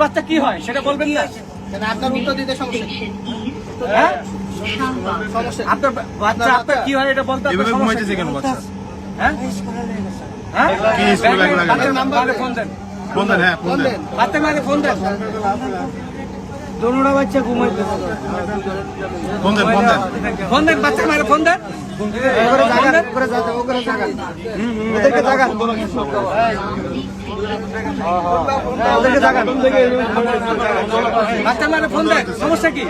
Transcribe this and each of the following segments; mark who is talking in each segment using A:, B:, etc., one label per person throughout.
A: বাচ্চা কি হয়? সেটা বলবেন না।
B: আপনার উত্তর দিতে সমস্যা কি?
A: হ্যাঁ? আপনার বাচ্চা আপনার কি হয় এটা বলতে আপনার
C: এভাবে ঘুমাইতেছে কেন বাচ্চা?
A: হ্যাঁ? হ্যাঁ?
C: কি স্কুল
A: মাকে ফোন দেন।
C: ফোন দেন হ্যাঁ ফোন দেন।
A: বাচ্চার মাকে ফোন দেন। দোনোটা বাচ্চা ঘুমাইতে
C: ফোন দেন ফোন দেন
A: ফোন দেন বাচ্চার মাকে ফোন দেন ওদেরকে জাগান। ওদেরকে জাগান। বাচ্চার মাকে ফোন দেন সমস্যা কি?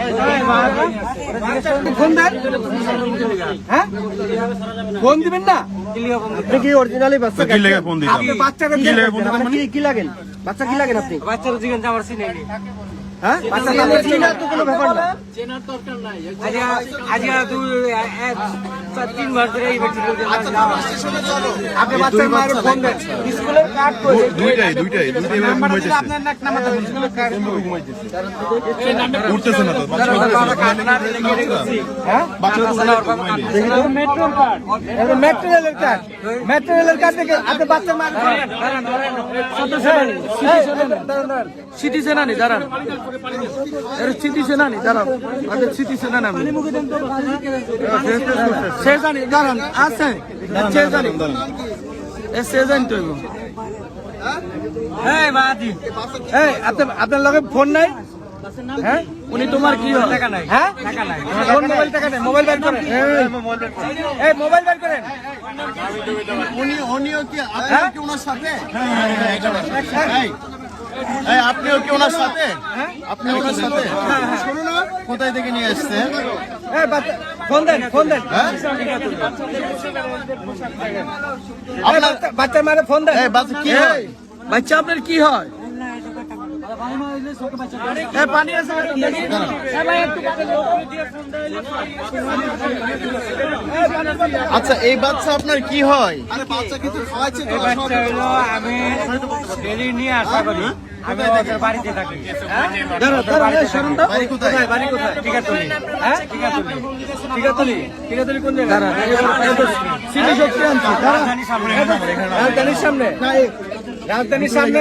A: ফোন দেন হ্যাঁ? ফোন দিবেন না?
D: আপনি কি অরিজিনালি বাচ্চা
C: কি লেগে ফোন দিলাম
A: আপনি বাচ্চাকে
C: কি লেগে ফোন দিলাম
D: কি কি লাগেন? বাচ্চা কি লাগেন আপনি?
A: বাচ্চার জিজ্ঞাসা আমার সিনেমি
D: হ্যাঁ? বাচ্চা কি চিনি না তো কোনো ব্যাপার না।
A: আজকে আজকে দুই এক তিন কার্ড কার্ড।
C: উঠতেছে না তো
A: হ্যাঁ?
C: বাচ্চা তো ঘুমাইলে
A: মেট্রোর কার্ড। মেট্রোরেলের কার্ড। কার্ড থেকে আপনি সিটি সেনানি দাঁড়ান। এর সিটি সেনানি দাঁড়ান আচ্ছা সিটি সেনানি আমি। সে জানি দাঁড়ান আছে সে জানি এ সে জানি তো এগো। এই বাদি এই আপনার আপনার লগে ফোন নাই? হ্যাঁ? উনি তোমার কি টাকা নাই। হ্যাঁ? টাকা নাই। ফোন মোবাইল টাকা নাই মোবাইল বের করেন। এই মোবাইল বের করেন।
B: উনি উনিও কি? কি ওনার সাথে? এই, এই, আপনিও কি ওনার সাথে? আপনি ওনার সাথে? শুনুন কোথায় থেকে নিয়ে আসছেন হ্যাঁ?
A: বাচ্চার মারে ফোন দেন।
B: বাচ্চা কি হয়?
A: বাচ্চা আপনার কি হয়? পানি আছে।
B: আচ্ছা এই বাচ্চা আপনার কি হয় আরে বাচ্চা কিছু খাওয়াচ্ছে তো
A: বাচ্চা হলো আমি ডেলি নিয়ে আসা করি আমি ওদের বাড়িতে থাকি হ্যাঁ? বাড়িতে থাকি।
B: বাড়ি কোথায়?
A: বাড়ি কোথায় টিকাতলি হ্যাঁ টিকাতলি টিকাতলি টিকাতলি কোন জায়গা সিটি শক্তি আনছি রাজধানীর সামনে রাজধানীর সামনে রাজধানীর সামনে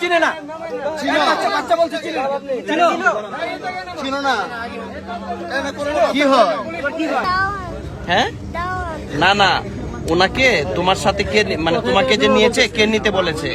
A: চিনে না। বাচ্চা বাচ্চা বলছে চিনো। না।
B: কি হয়?
E: হ্যাঁ? না না ওনাকে তোমার সাথে কে মানে তোমাকে যে নিয়েছে কে নিতে বলেছে?